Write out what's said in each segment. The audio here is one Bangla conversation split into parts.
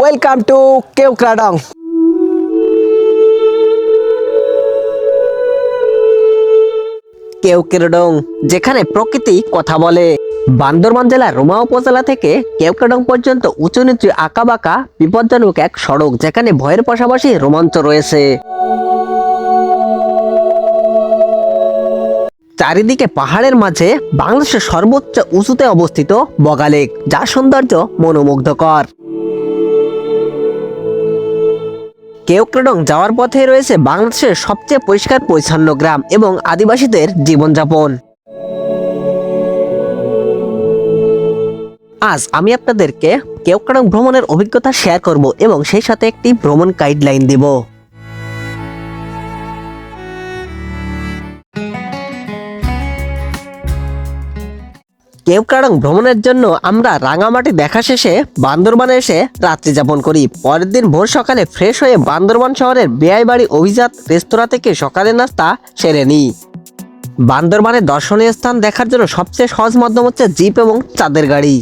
ওয়েলকাম টু কেউক্রাডং কেউক্রাডং যেখানে প্রকৃতি কথা বলে। বান্দরবান জেলার রোমা উপজেলা থেকে কেউক্রাডং পর্যন্ত উঁচু নিচু আঁকা বাঁকা বিপজ্জনক এক সড়ক, যেখানে ভয়ের পাশাপাশি রোমাঞ্চ রয়েছে। চারিদিকে পাহাড়ের মাঝে বাংলাদেশের সর্বোচ্চ উঁচুতে অবস্থিত বগালেক, যার সৌন্দর্য মনোমুগ্ধকর। কেওক্রাডং যাওয়ার পথে রয়েছে বাংলাদেশের সবচেয়ে পরিষ্কার পরিচ্ছন্ন গ্রাম এবং আদিবাসীদের জীবনযাপন। আজ আমি আপনাদেরকে কেওক্রেডং ভ্রমণের অভিজ্ঞতা শেয়ার করব এবং সেই সাথে একটি ভ্রমণ গাইডলাইন দিব। কেওক্রাডং ভ্রমণের জন্য আমরা রাঙামাটি দেখা শেষে বান্দরবানে এসে রাত্রি যাপন করি। পরের দিন ভোর সকালে ফ্রেশ হয়ে বান্দরবান শহরের বেআইবাড়ি অভিজাত রেস্তোরাঁ থেকে সকালের নাস্তা সেরে নিই। বান্দরবানের দর্শনীয় স্থান দেখার জন্য সবচেয়ে সহজ মাধ্যম হচ্ছে জিপ এবং চাঁদের গাড়ি।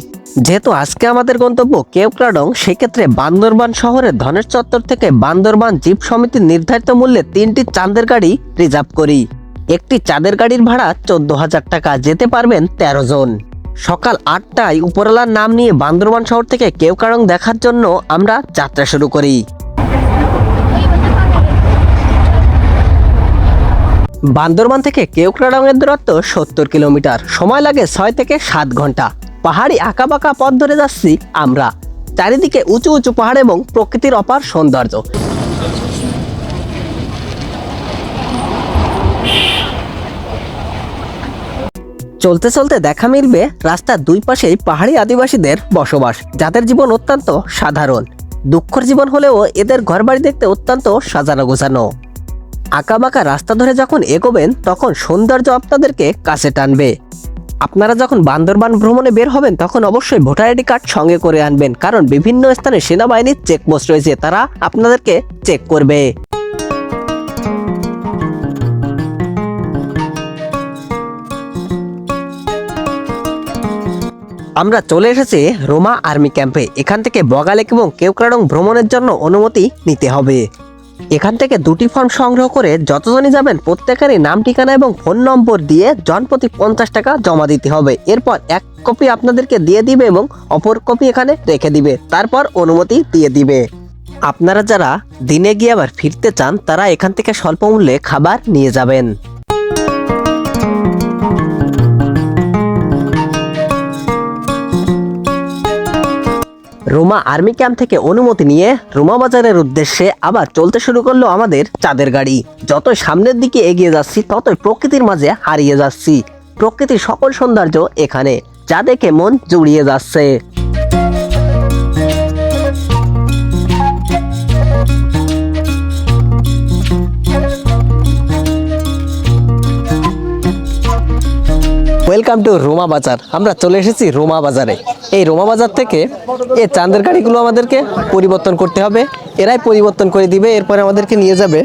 যেহেতু আজকে আমাদের গন্তব্য কেওক্রাডং সেক্ষেত্রে বান্দরবান শহরের ধনের চত্বর থেকে বান্দরবান জিপ সমিতির নির্ধারিত মূল্যে তিনটি চাঁদের গাড়ি রিজার্ভ করি। একটি চাঁদের গাড়ির ভাড়া চোদ্দ হাজার টাকা, যেতে পারবেন তেরো জন। সকাল আটটায় উপরওয়ালার নাম নিয়ে বান্দরবান শহর থেকে কেওকারং দেখার জন্য আমরা যাত্রা শুরু করি। বান্দরবান থেকে কেওক্রাডংয়ের দূরত্ব সত্তর কিলোমিটার। সময় লাগে ছয় থেকে সাত ঘণ্টা। পাহাড়ি আঁকাবাঁকা পথ ধরে যাচ্ছি আমরা। চারিদিকে উঁচু উঁচু পাহাড় এবং প্রকৃতির অপার সৌন্দর্য। চলতে চলতে দেখা মিলবে রাস্তার দুই পাশেই পাহাড়ি আদিবাসীদের বসবাস, যাদের জীবন অত্যন্ত সাধারণ। দুঃখর জীবন হলেও এদের ঘরবাড়ি দেখতে অত্যন্ত সাজানো গোছানো। আঁকাবাঁকা রাস্তা ধরে যখন এগোবেন, তখন সৌন্দর্য আপনাদেরকে কাছে টানবে। আপনারা যখন বান্দরবান ভ্রমণে বের হবেন, তখন অবশ্যই ভোটার আইডি কার্ড সঙ্গে করে আনবেন, কারণ বিভিন্ন স্থানে সেনাবাহিনীর চেকপোস্ট রয়েছে, তারা আপনাদেরকে চেক করবে। আমরা চলে এসেছি রোমা আর্মি ক্যাম্পে। এখান থেকে বগালেক এবং কেওক্রাডং ভ্রমণের জন্য অনুমতি নিতে হবে। এখান থেকে দুটি ফর্ম সংগ্রহ করে যতজনই যাবেন, প্রত্যেকেরই নাম, ঠিকানা এবং ফোন নম্বর দিয়ে জনপ্রতি পঞ্চাশ টাকা জমা দিতে হবে। এরপর এক কপি আপনাদেরকে দিয়ে দিবে এবং অপর কপি এখানে রেখে দিবে। তারপর অনুমতি দিয়ে দিবে। আপনারা যারা দিনে গিয়ে আবার ফিরতে চান, তারা এখান থেকে স্বল্প মূল্যে খাবার নিয়ে যাবেন। রোমা আর্মি ক্যাম্প থেকে অনুমতি নিয়ে রোমা বাজারের উদ্দেশ্যে আবার চলতে শুরু করল আমাদের চাঁদের গাড়ি। যত সামনের দিকে এগিয়ে যাচ্ছি, ততই প্রকৃতির মাঝে হারিয়ে যাচ্ছি। প্রকৃতির সকল সৌন্দর্য এখানে, যা দেখে মন জুড়িয়ে যাচ্ছে। ওয়েলকাম টু রোমা বাজার আমরা চলে এসেছি রোমা বাজারে এই রোমা বাজার থেকে এই চাঁদের গাড়িগুলো আমাদেরকে পরিবর্তন করতে হবে। এরাই পরিবর্তন করে দিবে, এরপরে আমাদেরকে নিয়ে যাবে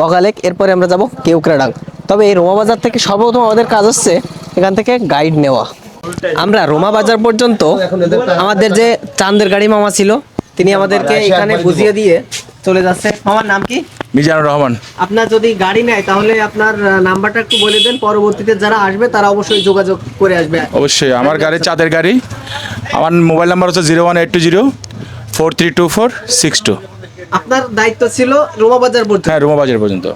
বগালেক এরপরে আমরা যাব কেউক্রাডাং তবে এই রোমা বাজার থেকে সর্বপ্রথম আমাদের কাজ হচ্ছে এখান থেকে গাইড নেওয়া। আমরা রোমা বাজার পর্যন্ত আমাদের যে চাঁদের গাড়ি মামা ছিল, তিনি আমাদেরকে এখানে বুঝিয়ে দিয়ে চলে যাচ্ছে। আমার নাম কি? মিজানুর রহমান। আপনার যদি গাড়ি নেয় তাহলে আপনার নাম্বারটা একটু বলে দেন। পরবর্তীতে যারা আসবে তারা অবশ্যই যোগাযোগ করে আসবে। অবশ্যই আমার গাড়ি চাঁদের গাড়ি। আমার মোবাইল নাম্বার হচ্ছে zero one eight two zero four three two four six two. আপনার দায়িত্ব ছিল রোমা বাজার পর্যন্ত। হ্যাঁ রুমা বাজার পর্যন্ত।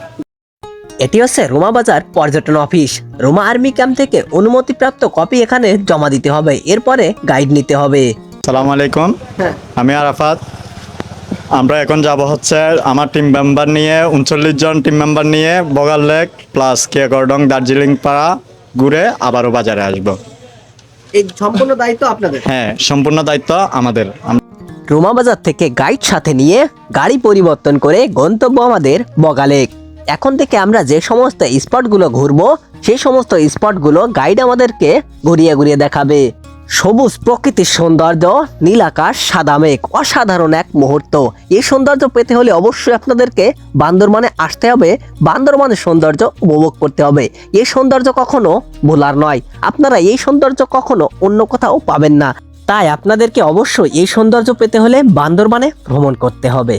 এটি হচ্ছে রোমা বাজার পর্যটন অফিস। রোমা আর্মি ক্যাম্প থেকে অনুমতিপ্রাপ্ত কপি এখানে জমা দিতে হবে। এরপরে গাইড নিতে হবে। সালাম আলাইকুম। হ্যাঁ। আমি আরাফাত। আমরা এখন যাব হচ্ছে আমার টিম মেম্বার নিয়ে উনচল্লিশ জন টিম মেম্বার নিয়ে বগাল লেক প্লাস কেয়াগর্ডং দার্জিলিং পাড়া ঘুরে আবারও বাজারে আসব। এই সম্পূর্ণ দায়িত্ব আপনাদের? হ্যাঁ সম্পূর্ণ দায়িত্ব আমাদের। আম- রোমা বাজার থেকে গাইড সাথে নিয়ে গাড়ি পরিবর্তন করে গন্তব্য আমাদের বগালেক এখন থেকে আমরা যে সমস্ত স্পটগুলো ঘুরবো সেই সমস্ত স্পটগুলো গাইড আমাদেরকে ঘুরিয়ে ঘুরিয়ে দেখাবে। সবুজ প্রকৃতির সৌন্দর্য, নীল আকাশ, সাদা মেঘ, অসাধারণ এক মুহূর্ত। এই সৌন্দর্য পেতে হলে অবশ্যই আপনাদেরকে বান্দরবানে আসতে হবে। বান্দরবানের সৌন্দর্য উপভোগ করতে হবে। এই সৌন্দর্য কখনো ভোলার নয়। আপনারা এই সৌন্দর্য কখনো অন্য কোথাও পাবেন না। তাই আপনাদেরকে অবশ্যই এই সৌন্দর্য পেতে হলে বান্দরবানে ভ্রমণ করতে হবে।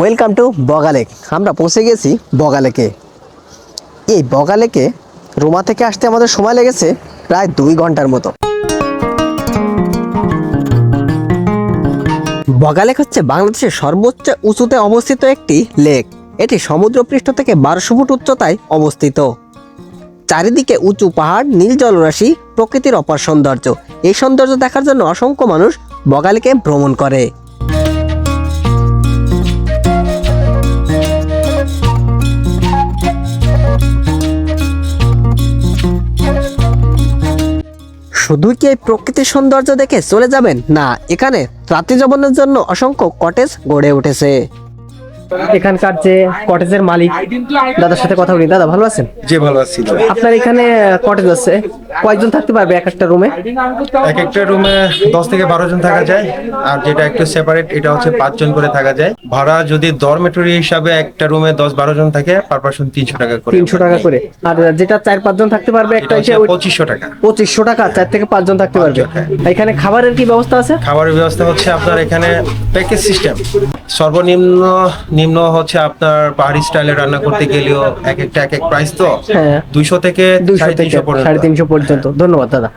ওয়েলকাম টু বগালেক আমরা পৌঁছে গেছি বগালেকে এই বগালেকে রোমা থেকে আসতে আমাদের সময় লেগেছে প্রায় দুই ঘণ্টার মতো। বগালেক হচ্ছে বাংলাদেশের সর্বোচ্চ উঁচুতে অবস্থিত একটি লেক এটি সমুদ্রপৃষ্ঠ থেকে বারোশো ফুট উচ্চতায় অবস্থিত। চারিদিকে উঁচু পাহাড়, নীল জলরাশি, প্রকৃতির অপার সৌন্দর্য। এই সৌন্দর্য দেখার জন্য অসংখ্য মানুষ বগালেকে ভ্রমণ করে। শুধু কি এই প্রকৃতির সৌন্দর্য দেখে চলে যাবেন? না, এখানে রাত্রি যাপনের জন্য অসংখ্য কটেজ গড়ে উঠেছে। এখানকার যে কটেজের মালিক দাদার সাথে কথা বলি। দাদা ভালো আছেন? যে ভালো আছি আপনার এখানে কটেজ আছে। কয়েকজন থাকতে পারবে এক একটা রুমে এক একটা রুমে দশ থেকে বারো জন থাকা যায় আর যেটা একটু সেপারেট এটা হচ্ছে পাঁচজন করে থাকা যায়। ভাড়া যদি ডরমেটরি হিসাবে একটা রুমে দশ বারো জন থাকে পার পার্সন তিনশো টাকা করে। তিনশো টাকা করে। আর যেটা চার পাঁচজন থাকতে পারবে একটা হচ্ছে হচ্ছে পঁচিশশো টাকা। পঁচিশশো টাকা চার থেকে পাঁচজন থাকতে পারবে। এখানে খাবারের কি ব্যবস্থা আছে? খাবারের ব্যবস্থা হচ্ছে আপনার এখানে প্যাকেজ সিস্টেম সর্বনিম্ন নিম্ন হচ্ছে আপনার পাহাড়ি স্টাইলে রান্না করতে গেলেও এক একটা এক এক প্রাইস তো? হ্যাঁ। দুইশো থেকে দুইশো সাড়ে থেকে তিনশো পর্যন্ত। সাড়ে তিনশো পর্যন্ত। ধন্যবাদ দাদা।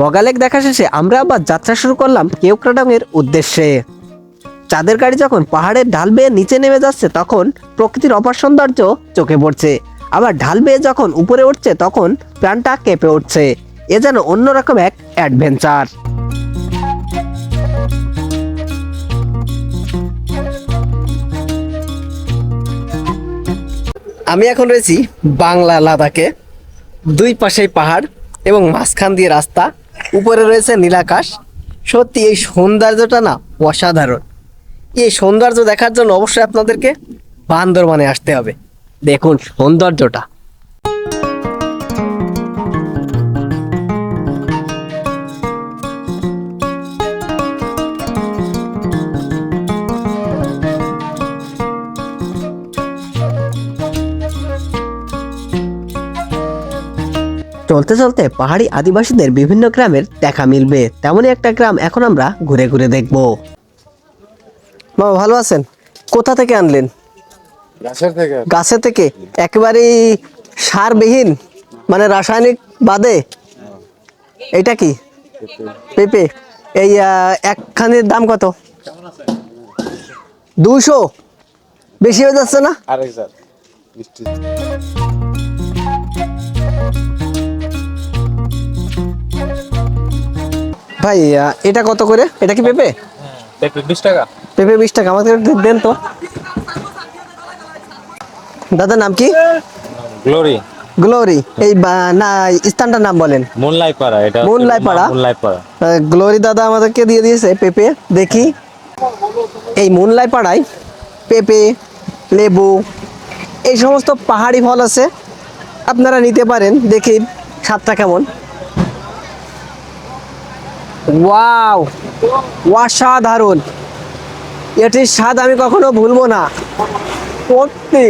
বগালেক দেখা শেষে আমরা আবার যাত্রা শুরু করলাম কেওক্রাডং এর উদ্দেশ্যে। চাঁদের গাড়ি যখন পাহাড়ের ঢাল বেয়ে নিচে নেমে যাচ্ছে তখন প্রকৃতির অপার সৌন্দর্য চোখে পড়ছে। আবার ঢাল বেয়ে যখন উপরে উঠছে তখন প্রাণটা কেঁপে উঠছে। এ যেন অন্যরকম এক অ্যাডভেঞ্চার। আমি এখন রয়েছি বাংলা লাদাখে। দুই পাশেই পাহাড় এবং মাঝখান দিয়ে রাস্তা। উপরে রয়েছে নীলাকাশ। সত্যি এই সৌন্দর্যটা না অসাধারণ। এই সৌন্দর্য দেখার জন্য অবশ্যই আপনাদেরকে বান্দরবানে আসতে হবে। দেখুন সৌন্দর্যটা। চলতে চলতে পাহাড়ি আদিবাসীদের বিভিন্ন গ্রামের দেখা মিলবে। তেমনই একটা গ্রাম এখন আমরা ঘুরে ঘুরে দেখব। বাবা ভালো আছেন? কোথা থেকে আনলেন? গাছের থেকে। গাছে থেকে? একেবারেই সারবিহীন? মানে রাসায়নিক বাদে? এটা কি? পেঁপে। এই একখানির দাম কত? দুশো বেশি হয়ে যাচ্ছে না? আরেক স্যার ভাই এটা কত করে? এটা কি পেঁপে? বিশ টাকা। পেঁপে বিশ টাকা আমাকে দেন তো। দাদার নাম কি? গ্লোরি। গ্লোরি। এই না স্থানটার নাম বলেন। মুনলাই পাড়া এটা মুনলাই পাড়া? মুনলাই পাড়া গ্লোরি দাদা আমাদেরকে দিয়ে দিয়েছে পেঁপে দেখি। এই মুনলাই পাড়ায় পেঁপে লেবু এই সমস্ত পাহাড়ি ফল আছে। আপনারা নিতে পারেন দেখি স্বাদটা কেমন। ওয়াও অসাধারণ। এটির স্বাদ আমি কখনো ভুলবো না। সত্যি।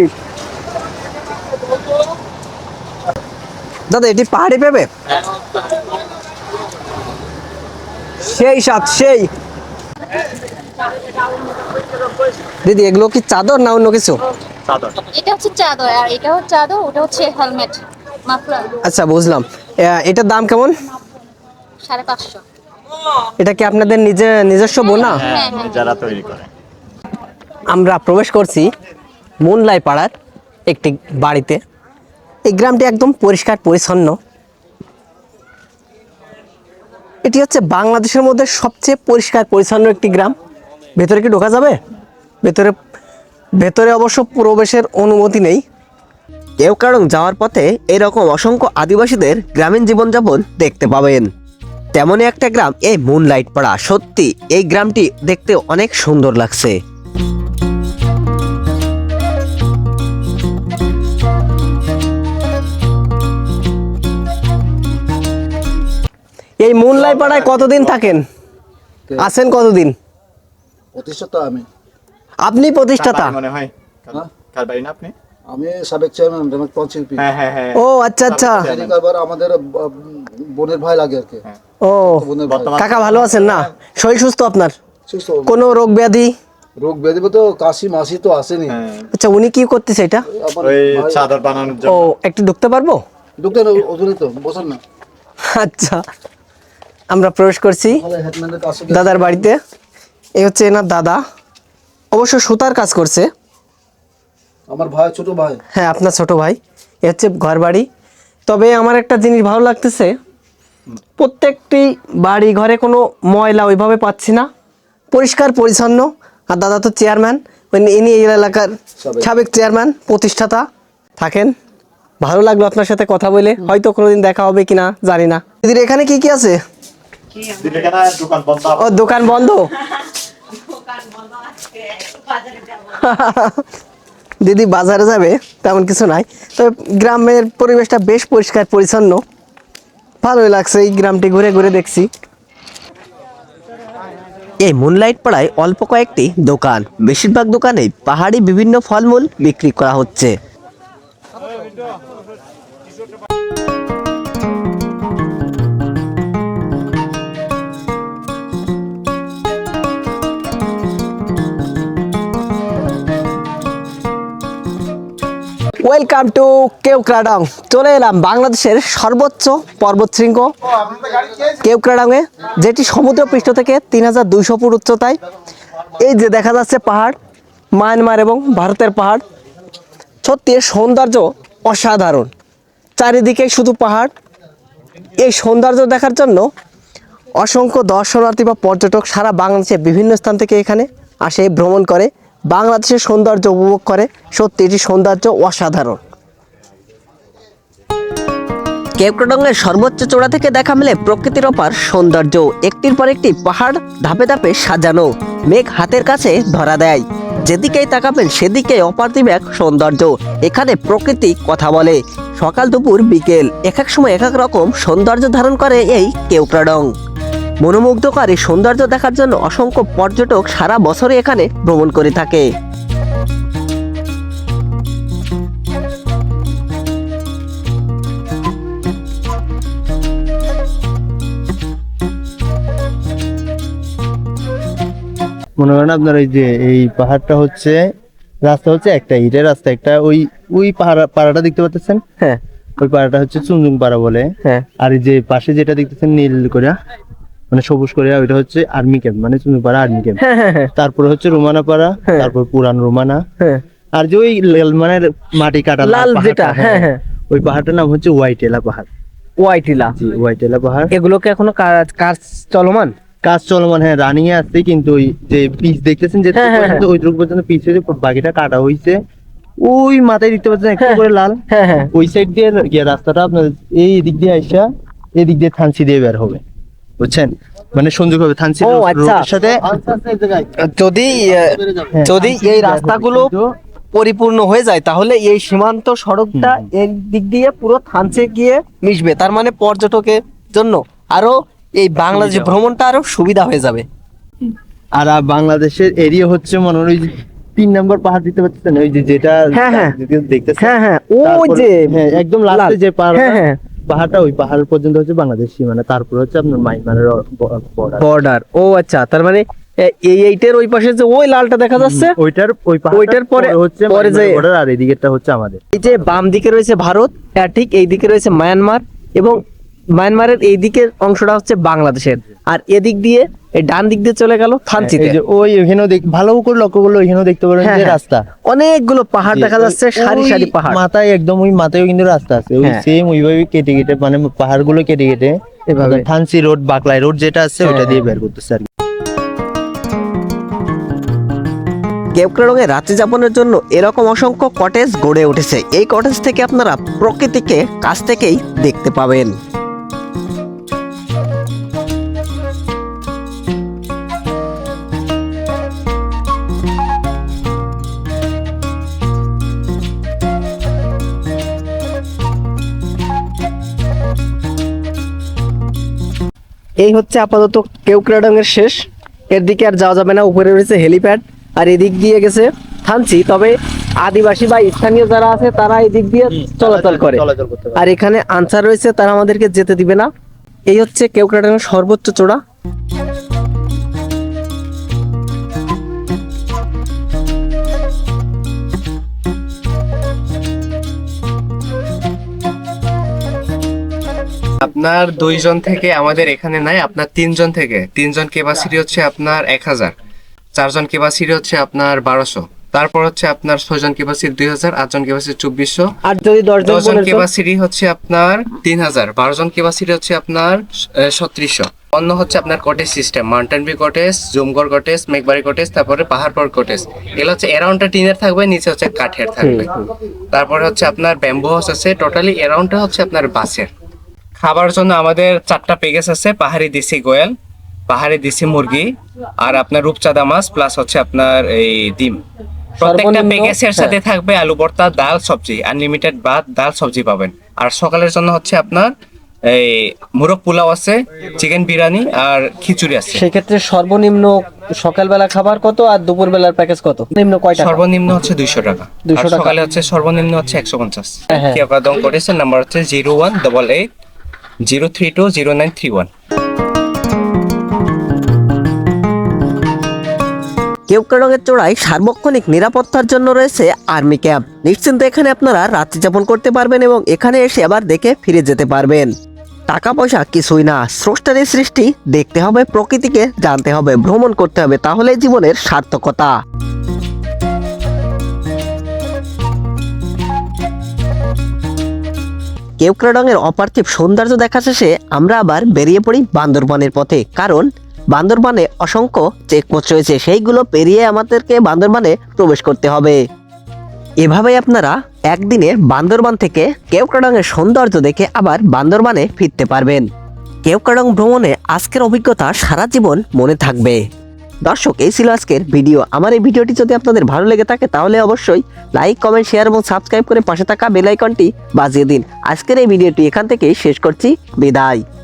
দাদা এটি পাহাড়ি পেঁপে? সেই স্বাদ সেই। দিদি এগুলো কি চাদর না অন্য কিছু? এটা হচ্ছে চাদর আর এটা হচ্ছে চাদর ওটা হচ্ছে হেলমেট আচ্ছা বুঝলাম। এটার দাম কেমন? সাড়ে পাঁচশো। এটা কি আপনাদের নিজে নিজস্ব বোনা হ্যাঁ হ্যাঁ যারা তৈরি করে। আমরা প্রবেশ করছি মুনলাই পাড়ার একটি বাড়িতে। এই গ্রামটি একদম পরিষ্কার পরিচ্ছন্ন। এটি হচ্ছে বাংলাদেশের মধ্যে সবচেয়ে পরিষ্কার পরিচ্ছন্ন একটি গ্রাম। ভেতরে কি ঢোকা যাবে? ভেতরে ভেতরে অবশ্য প্রবেশের অনুমতি নেই। কেউ কারণ যাওয়ার পথে এরকম অসংখ্য আদিবাসীদের গ্রামীণ জীবনযাপন দেখতে পাবেন। তেমনই একটা গ্রাম এই মুনলাইট পাড়া। সত্যি এই গ্রামটি দেখতে অনেক সুন্দর লাগছে। এই মুনলাই পাড়ায় কতদিন থাকেন? আছেন কতদিন? প্রতিষ্ঠাতা আমি। আপনি প্রতিষ্ঠাতা? মনে হয়। কার- কার বাড়ি না আপনি? আমি সাবেক চেয়ারম্যান রেমেক হ্যাঁ হ্যাঁ হ্যাঁ। ও আচ্ছা আচ্ছা। আমাদের বোনের ভাই লাগে আর কি। ও কাকা ভালো আছেন না? শরীর সুস্থ আপনার? সুস্থ কোনো রোগ ব্যাধি? রোগ ব্যাধি তো কাশি মাসি তো আসেনি। হ্যাঁ, আচ্ছা উনি কি করতেছে এটা? ওই চাদর বানানোর জন্য। ও একটু ঢুকতে পারব? ঢুকতে না ওজনই তো বসেন না। আচ্ছা আমরা প্রবেশ করছি দাদার বাড়িতে। এই হচ্ছে এনার দাদা। অবশ্য সুতার কাজ করছে। আমার ভাই ছোট ভাই। হ্যাঁ আপনার ছোট ভাই। এ হচ্ছে ঘর বাড়ি তবে আমার একটা জিনিস ভালো লাগতেছে প্রত্যেকটি বাড়ি ঘরে কোনো ময়লা ওইভাবে পাচ্ছি না। পরিষ্কার পরিচ্ছন্ন। আর দাদা তো চেয়ারম্যান ইনি এই এলাকার সাবেক। চেয়ারম্যান প্রতিষ্ঠাতা। থাকেন। ভালো লাগল আপনার সাথে কথা বলে। হয়তো কোনোদিন দেখা হবে কিনা জানি না। দিদির এখানে কি কি আছে? দিদিখানা দোকান বন্ধ। ও দোকান বন্ধ? দিদি বাজারে যাবে তেমন কিছু নাই। তবে গ্রামের পরিবেশটা বেশ পরিষ্কার পরিচ্ছন্ন। ভালোই লাগছে, এই গ্রামটি ঘুরে ঘুরে দেখছি। এই মুনলাইট পাড়ায় অল্প কয়েকটি দোকান। বেশিরভাগ দোকানে পাহাড়ি বিভিন্ন ফলমূল বিক্রি করা হচ্ছে। ওয়েলকাম টু কেউক্রাডং চলে এলাম বাংলাদেশের সর্বোচ্চ পর্বত পর্বতশৃঙ্গ কেউক্রাডংয়ে যেটি সমুদ্র পৃষ্ঠ থেকে তিন হাজার দুইশো ফুট উচ্চতায়। এই যে দেখা যাচ্ছে পাহাড়, মায়ানমার এবং ভারতের পাহাড়। সত্যি এর সৌন্দর্য অসাধারণ। চারিদিকে শুধু পাহাড়। এই সৌন্দর্য দেখার জন্য অসংখ্য দর্শনার্থী বা পর্যটক সারা বাংলাদেশের বিভিন্ন স্থান থেকে এখানে আসে, ভ্রমণ করে। বাংলাদেশের সৌন্দর্য উপভোগ করে। সত্যি, এটি সৌন্দর্য অসাধারণ। কেপক্রডংয়ের সর্বোচ্চ চূড়া থেকে দেখা মেলে প্রকৃতির অপার সৌন্দর্য। একটির পর একটি পাহাড় ধাপে ধাপে সাজানো, মেঘ হাতের কাছে ধরা দেয়। যেদিকেই তাকাবেন সেদিকে অপার্থিব এক সৌন্দর্য। এখানে প্রকৃতি কথা বলে। সকাল দুপুর বিকেল, এক এক সময় এক এক রকম সৌন্দর্য ধারণ করে এই কেউক্রাডং মনোমুগ্ধকর এই সৌন্দর্য দেখার জন্য অসংখ্য পর্যটক সারা বছরই এখানে ভ্রমণ করে থাকে। মনে করেন আপনার ওই যে এই পাহাড়টা হচ্ছে রাস্তা হচ্ছে একটা ইটের রাস্তা একটা ওই ওই পাহাড় পাড়াটা দেখতে পাচ্ছেন? হ্যাঁ। ওই পাড়াটা হচ্ছে চুনচুং পাড়া বলে। হ্যাঁ। আর এই যে পাশে যেটা দেখতেছেন নীল করে মানে সবুজ করে ওইটা হচ্ছে আর্মি ক্যাম্প মানে চুনচুং পাড়া আর্মি ক্যাম্প হ্যাঁ হ্যাঁ হ্যাঁ। তারপরে হচ্ছে রোমানা পাড়া হ্যাঁ। তারপর পুরান রোমানা। হ্যাঁ। আর যে ওই মানে মাটি কাটা লাল যেটা, হ্যাঁ, হ্যাঁ। ওই পাহাড়টার নাম হচ্ছে হোয়াইটেলা পাহাড়। ওয়াইটিলা। জি হোয়াইটেলা পাহাড়। এগুলোকে এখনও কাজ কাজ চলমান? কাজ চলমান হ্যাঁ রানিং এ আসছে কিন্তু ওই যে পিচ দেখতেছেন যে হ্যাঁ, হ্যাঁ, হ্যাঁ। ওইটুকু পর্যন্ত পিচ হয়েছে বাকিটা কাটা হয়েছে ওই মাথায় দেখতে পাচ্ছেন একটু হ্যাঁ। করে লাল। হ্যাঁ হ্যাঁ। ওই সাইড দিয়ে রাস্তাটা আপনার এই দিক দিয়ে আইসা এদিক দিয়ে থানসি দিয়ে বের হবে। বুঝছেন মানে সংযোগ হবে ও, আচ্ছা। রোডের সাথে যদি আহ, যদি এই রাস্তাগুলো পরিপূর্ণ হয়ে যায় তাহলে এই সীমান্ত সড়কটা এক দিক দিয়ে পুরো থানচে গিয়ে মিশবে তার মানে পর্যটকের জন্য আরও এই বাংলাদেশ ভ্রমণটা আরও সুবিধা হয়ে যাবে আর বাংলাদেশের এরিয়া হচ্ছে মনে হয় ওই যে তিন নম্বর পাহাড় দিতে পারতেছেন ওই যে যেটা হ্যাঁ, হ্যাঁ। দেখতেছেন হ্যাঁ হ্যাঁ ওই যে হ্যাঁ একদম লাস্টে লাল। যে পাহাড় হ্যাঁ, হ্যাঁ। পাহাড়টা ওই পাহাড় পর্যন্ত হচ্ছে বাংলাদেশ সীমানা তারপর হচ্ছে আপনার মাইনমারের বর্ডার ও আচ্ছা তার মানে এই এইটার ওই পাশে যে ওই লালটা দেখা যাচ্ছে? ওইটার ওই ওইটার পরে- হচ্ছে পরে যে- বর্ডার আর এদিকেরটা হচ্ছে আমাদের। এই যে বাম দিকে রয়েছে ভারত আর ঠিক এই দিকে রয়েছে মায়ানমার এবং মায়ানমারের এই দিকের অংশটা হচ্ছে বাংলাদেশের। আর এদিক দিয়ে এই ডান দিক দিয়ে চলে গেল থানচিতে যে ওই ওখানেও দেখ ভালো করে লক্ষ্য করলে ওইখানেও দেখতে পারেন হ্যাঁ, যে হ্যাঁ। রাস্তা অনেকগুলো পাহাড় দেখা যাচ্ছে সারি সারি পাহাড় মাথায় একদম ওই মাথায়ও কিন্তু রাস্তা আছে ওই হ্যাঁ। সেম ওইভাবে কেটে কেটে মানে পাহাড়গুলো কেটে কেটে এভাবে। থানসি রোড বাকলাই রোড যেটা আছে হ্যাঁ, দিয়ে বের করতেছে আর কি। কেপক্রাডং রাত্রি যাপনের জন্য এরকম অসংখ্য কটেজ গড়ে উঠেছে এই কটেজ থেকে আপনারা প্রকৃতিকে কাছ থেকেই দেখতে পাবেন এই হচ্ছে আপাতত কেউক্রাডাঙ্গের শেষ। এর দিকে আর যাওয়া যাবে না উপরে রয়েছে হেলিপ্যাড আর এদিক দিয়ে গেছে থানচি। তবে আদিবাসী বা স্থানীয় যারা আছে তারা এদিক দিক দিয়ে চলাচল করে আর এখানে আনসার রয়েছে তারা আমাদেরকে যেতে দিবে না। এই হচ্ছে কেউক্রাডাঙ্গের সর্বোচ্চ চূড়া। আপনার দুইজন থেকে আমাদের এখানে নাই আপনার তিনজন থেকে। তিনজন ক্যাপাসিটি হচ্ছে আপনার এক হাজার। চারজন ক্যাপাসিটি হচ্ছে আপনার বারোশো। তারপর হচ্ছে আপনার ছয়জন ক্যাপাসিটি দুই হাজার আটজন ক্যাপাসিটি চব্বিশশো। আর যদি দশজন ক্যাপাসিটি হচ্ছে আপনার তিন হাজার। বারো জন ক্যাপাসিটি হচ্ছে আপনার ছত্রিশশো। অন্য হচ্ছে আপনার cottage system mountain B cottage জুমগড় cottage Meghbari cottage তারপরে পাহাড়পর কটেজ এগুলো হচ্ছে অ্যারাউন্ডটা টিনের থাকবে নিচে হচ্ছে কাঠের থাকবে। তারপরে হচ্ছে আপনার ব্যাম্বু হাউস আছে টোটালি অ্যারাউন্ডটা হচ্ছে আপনার বাসের খাবার জন্য আমাদের চারটা প্যাকেজ আছে পাহাড়ি দেশি গোয়াল পাহাড়ি দেশি মুরগি আর আপনার রূপচাঁদা মাছ প্লাস হচ্ছে আপনার এই ডিম। প্রত্যেকটা প্যাকেজের সাথে থাকবে আলু ভর্তা ডাল সবজি আনলিমিটেড ভাত ডাল সবজি পাবেন। আর সকালের জন্য হচ্ছে আপনার এই মুরগ পোলাও আছে চিকেন বিরিয়ানি আর খিচুড়ি আছে। সেক্ষেত্রে সর্বনিম্ন সকালবেলা খাবার কত আর দুপুরবেলার প্যাকেজ কত? নিম্ন কয় সর্বনিম্ন হচ্ছে দুইশো টাকা। 200 আর টাকা। সকালে হচ্ছে সর্বনিম্ন হচ্ছে একশো পঞ্চাশ। হ্যাঁ, হ্যাঁ। কিয়াপাদং কটেছের নাম্বার হচ্ছে zero one double eight zero three two zero nine three one. কেউকাডংয়ের চূড়ায় সার্বক্ষণিক নিরাপত্তার জন্য রয়েছে আর্মি ক্যাম্প। নিশ্চিন্তে এখানে আপনারা রাত্রি যাপন করতে পারবেন এবং এখানে এসে আবার দেখে ফিরে যেতে পারবেন। টাকা পয়সা কিছুই না স্রষ্টার সৃষ্টি, দেখতে হবে প্রকৃতিকে, জানতে হবে, ভ্রমণ করতে হবে তাহলে জীবনের সার্থকতা। কেউক্রাডংয়ের অপার্থিব সৌন্দর্য দেখা শেষে আমরা আবার বেরিয়ে পড়ি বান্দরবানের পথে। কারণ বান্দরবানে অসংখ্য চেকপোস্ট রয়েছে, সেইগুলো পেরিয়ে আমাদেরকে বান্দরবানে প্রবেশ করতে হবে। এভাবেই আপনারা একদিনে বান্দরবান থেকে কেওক্রাডংয়ের সৌন্দর্য দেখে আবার বান্দরবানে ফিরতে পারবেন। কেওক্রাডং ভ্রমণে আজকের অভিজ্ঞতা সারা জীবন মনে থাকবে। দর্শক, এই ছিল আজকের ভিডিও। আমার এই ভিডিওটি যদি আপনাদের ভালো লেগে থাকে, তাহলে অবশ্যই লাইক কমেন্ট শেয়ার এবং সাবস্ক্রাইব করে পাশে থাকা বেল আইকনটি বাজিয়ে দিন। আজকের এই ভিডিওটি এখান থেকেই শেষ করছি। বিদায়।